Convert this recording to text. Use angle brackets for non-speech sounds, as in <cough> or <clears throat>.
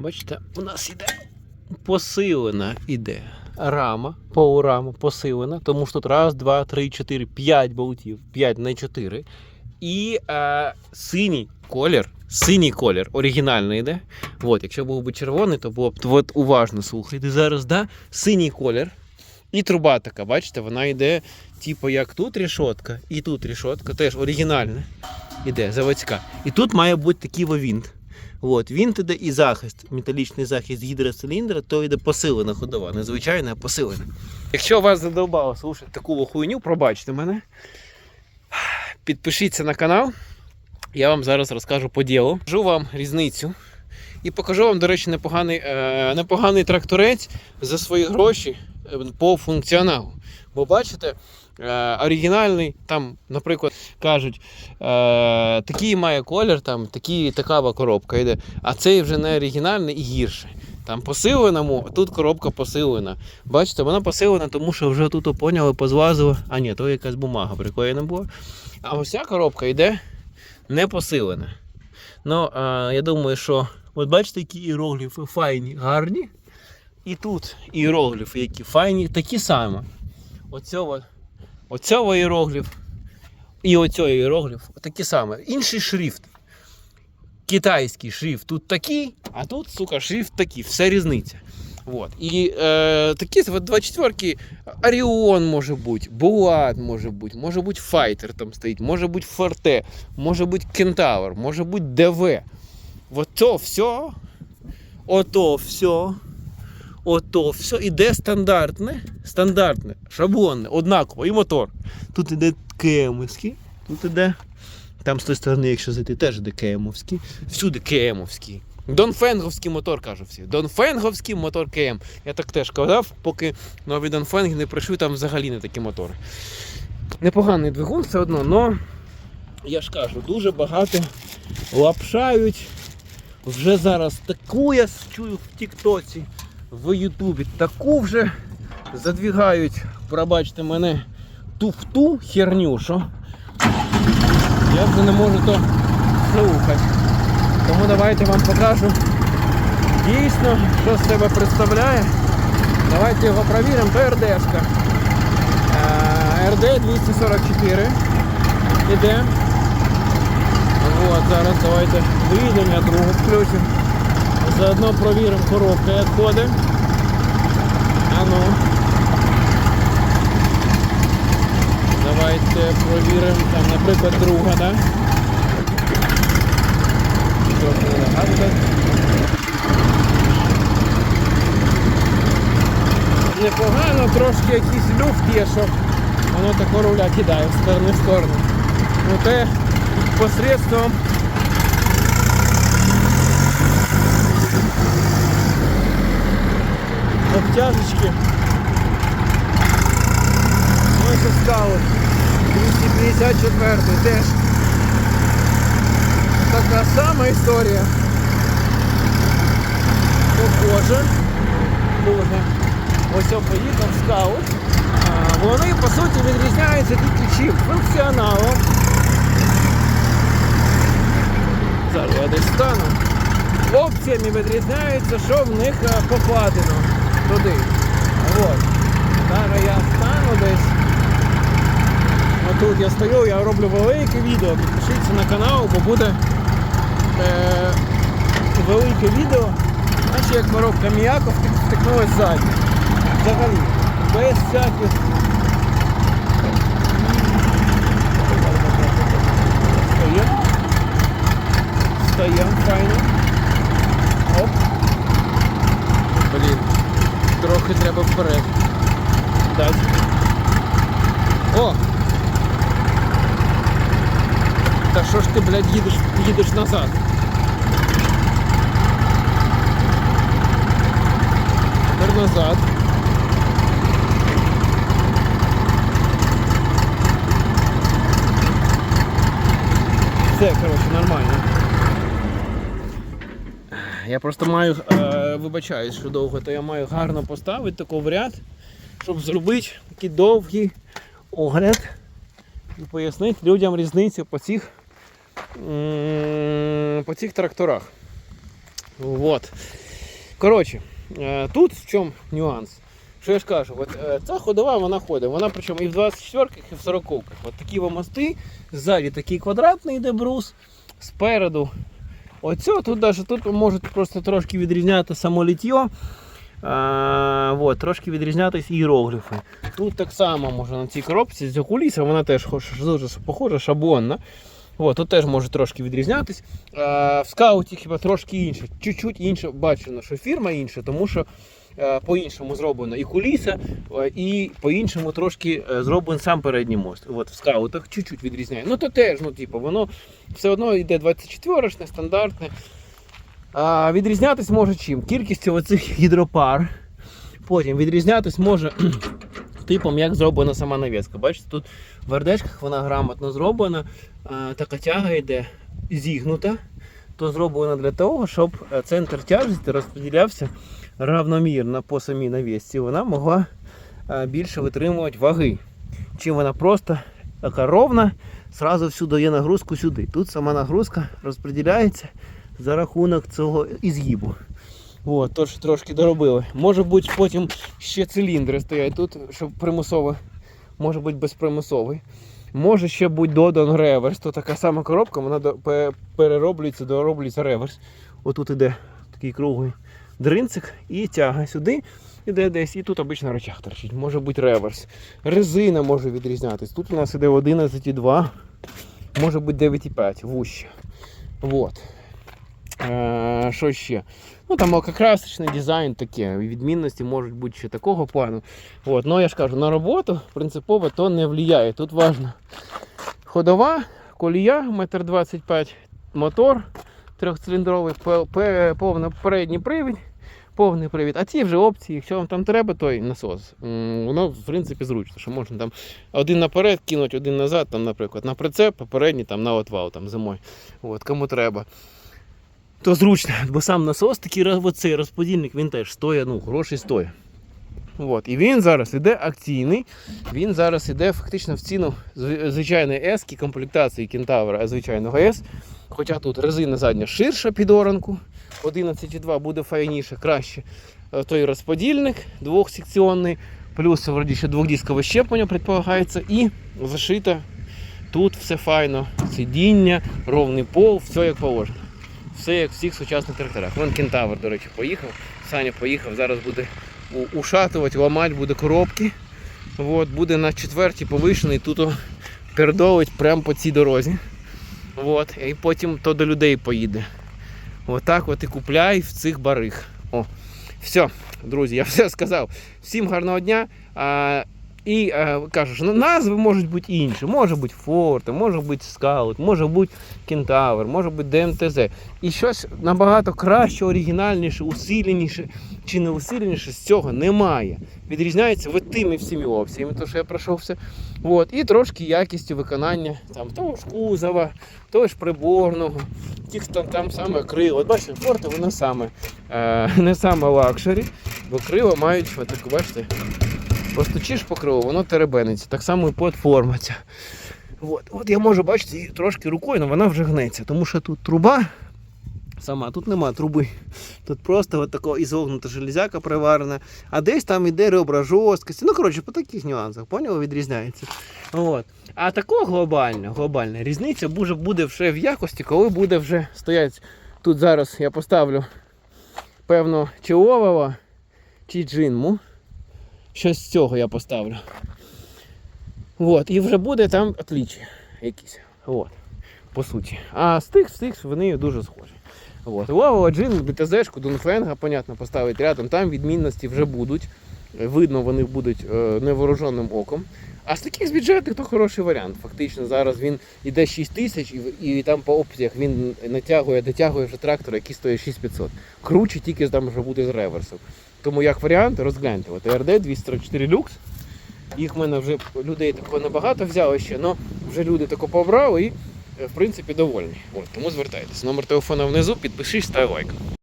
Бачите, у нас іде посилена іде рама, полурама посилена, тому що тут раз, два, три, чотири, п'ять болтів, п'ять не чотири. І е, синій колір, синій колір оригінальний йде. От, якщо був би червоний, то було б от, уважно слухайте зараз, да? синій колір. І труба така, бачите, вона йде, типу, як тут рішотка, і тут рішотка, теж оригінальна. Іде, заводська. І тут має бути такий вовінт. От, він іде і захист, металічний захист гідроциліндра, то йде посилена ходова, незвичайна, а посилена. Якщо вас задовбало слушати таку хуйню, пробачте мене. Підпишіться на канал. Я вам зараз розкажу по ділу. Покажу вам різницю. І покажу вам, до речі, непоганий, е, непоганий тракторець за свої гроші е, по функціоналу. Бо бачите, е, оригінальний, там, наприклад, кажуть, е, такий має колір, там, такий, така коробка йде, а цей вже не оригінальний і гірше. Там посиленому, а тут коробка посилена. Бачите, вона посилена, тому що вже тут поняли, позлазило. А ні, то якась бумага приклеєна була. А ось ця коробка йде не посилена. Ну, а, я думаю, що от бачите, які іерогліфи файні, гарні. І тут іерогліфи, які файні, такі самі. Оцього, оцього іерогліф і оцього іерогліф такі самі. Інший шрифт. Китайський шрифт тут такий, а тут, сука, шрифт такий, все різниця. Вот. І е, такі от 24 Оріон може бути, Булат може бути, може бути Файтер там стоїть, може бути Форте, може бути Кентавр, може бути ДВ. Вот все, ото все, ото все іде стандартне, стандартне, шаблонне, однаково, і мотор. Тут іде КМовський, тут іде, там з тої сторони, якщо зайти, теж іде КМовський, всюди КМовський. Донфенговський мотор, кажу всі. Донфенговський мотор КМ. Я так теж казав, поки нові Донфенги не прийшли, там взагалі не такі мотори. Непоганий двигун все одно, але я ж кажу, дуже багато лапшають. Вже зараз таку я чую в Тіктоці, в Ютубі, таку вже задвігають, пробачте мене, туфту херню, що я вже не можу то слухати. Тому давайте вам покажу дійсно, що з себе представляє. Давайте його провіримо. То РДшка. Е, РД 244. Іде. Вот, зараз давайте вийдемо, я другу включимо. Заодно провіримо коробка, як ходить. А ну. Давайте провіримо, там, наприклад, друга, да? Непогано, трошки якийсь люфт є, що воно тако руля кидає в сторону в сторону. Ну те посредством обтяжечки. Ну і скаут 254 теж. Така сама історія. Похоже. Дуже. Ось поїхав скаут. Вони по суті відрізняються тільки чим? Функціоналом. Зараз я десь стану. Опціями відрізняються, що в них е, покладено туди. От. Зараз я стану десь. Отут я стою, я роблю велике відео. Підпишіться на канал, бо буде е, велике відео. Наче як коробка Міяко втикнулась ззаді. Взагалі. Без всяких. Стоїмо. Стоїмо, файно. Трохи треба вперед. Дать. О! Та що ж ти, блядь, їдеш, їдеш назад? Тепер назад. Все, коротше, нормально. Я просто маю, е, вибачаюсь, що довго, то я маю гарно поставити таку в ряд, щоб зробити такий довгий огляд і пояснити людям різницю по цих, по цих тракторах. Вот. Коротше, е, тут в чому нюанс. Що я ж кажу, от, е, ця ходова вона ходить, вона причому і в 24-ках, і в 40-ках. От такі мости, ззаді такий квадратний йде брус, спереду. Оцю, тут даже тут можуть просто трошки відрізняти самолітьо. А, вот, трошки відрізнятися іерогліфи. Тут так само може на цій коробці з окуліса, вона теж дуже похожа, шаблонна. От, тут теж може трошки відрізнятись. А, в скауті хіба трошки інше. Чуть-чуть інше бачено, що фірма інша, тому що по-іншому зроблено і куліса, е, і по-іншому трошки е, зроблений сам передній мост. От в скаутах чуть-чуть відрізняє. Ну то теж, ну типу, воно все одно йде 24-шне, стандартне. А, відрізнятись може чим? Кількістю оцих гідропар. Потім відрізнятись може <clears throat> типом, як зроблена сама навіска. Бачите, тут в вердечках вона грамотно зроблена, така тяга йде зігнута. То зроблено для того, щоб е, центр тяжесті розподілявся равномірно по самій навісці. Вона могла е, більше витримувати ваги. Чим вона просто така ровна, зразу всю дає нагрузку сюди. Тут сама нагрузка розподіляється за рахунок цього ізгибу. От, тож трошки доробили. Може бути потім ще циліндри стоять тут, щоб примусово, може бути безпримусовий. Може ще бути додан реверс. То така сама коробка, вона перероблюється, дороблюється реверс. Отут іде такий круглий дринцик і тяга сюди. Іде десь, і тут обично рычаг торчить. Може бути реверс. Резина може відрізнятись. Тут у нас іде 11,2, може бути 9,5 вуще. Вот. Е, що ще? Ну там ококрасочний дизайн таке. Відмінності можуть бути ще такого плану. От. Ну я ж кажу, на роботу принципово то не впливає. Тут важно ходова, колія, 1,25 м, мотор трьохциліндровий, повний привід. Повний привід. А ті вже опції, якщо вам там треба, той насос. Воно в принципі зручно, що можна там один наперед кинути, один назад, там, наприклад, на прицеп, а передній там на отвал там, зимою. От, кому треба. То зручно, бо сам насос такий оцей розподільник, він теж стоїть, ну, грошей стоїть. От. І він зараз іде акційний. Він зараз іде фактично в ціну зв- звичайної S, комплектації кентавра, звичайного S. Хоча тут резина задня ширша під оранку, 11,2 буде файніше, краще. Е, Той розподільник двохсекціонний, плюс вроді ще двохдискове щеплення предполагається, і зашито тут все файно. Сидіння, ровний пол, все як положено. Все як в всіх сучасних тракторах. Вон кентавр, до речі, поїхав. Саня поїхав, зараз буде ушатувати, ламати буде коробки. От, буде на четвертій повишений, тут о, пердолить прямо по цій дорозі. От, і потім то до людей поїде. Отак от і купляй в цих барих. О, все, друзі, я <laughs> все сказав. Всім гарного дня. І а, кажу, що ну, назви можуть бути інші. Може бути Форте, може бути Скаут, може бути Кентавр, може бути ДМТЗ. І щось набагато краще, оригінальніше, усиленіше чи не усиленіше з цього немає. Відрізняється от тими всіми опціями, то що я пройшовся. От, і трошки якістю виконання там, того ж кузова, того ж приборного, тих там, там саме крило. От бачите, форте воно саме е, не саме лакшері, бо крила мають, от, так, бачите, постучиш по крилу, воно теребениться. Так само і платформа ця. От, от я можу бачити її трошки рукою, але вона вже гнеться, тому що тут труба сама, тут нема труби. Тут просто от така ізогнута железяка приварена, а десь там іде ребра жорсткості. Ну, коротше, по таких нюансах, поняв, відрізняється. От. А такого глобально, глобальна різниця буде, вже в якості, коли буде вже стоять. Тут зараз я поставлю певно чи Овава, чи джинму. Щось з цього я поставлю. От, і вже буде там отлічі якісь. От, по суті. А з тих, з тих вони дуже схожі. От. Лава, джин, БТЗшку, Дунфенга, понятно, поставити рядом. Там відмінності вже будуть. Видно, вони будуть е, невооруженим оком. А з таких з бюджетних то хороший варіант. Фактично зараз він іде 6 тисяч і, і там по опціях він натягує, дотягує вже трактор, який стоїть 6500. Круче тільки там вже буде з реверсом. Тому як варіант, розгляньте. От РД 244 люкс. Їх в мене вже людей такого небагато взяли ще, але вже люди тако побрали і е, в принципі довольні. От, тому звертайтесь. Номер телефона внизу, підпишись, став лайк.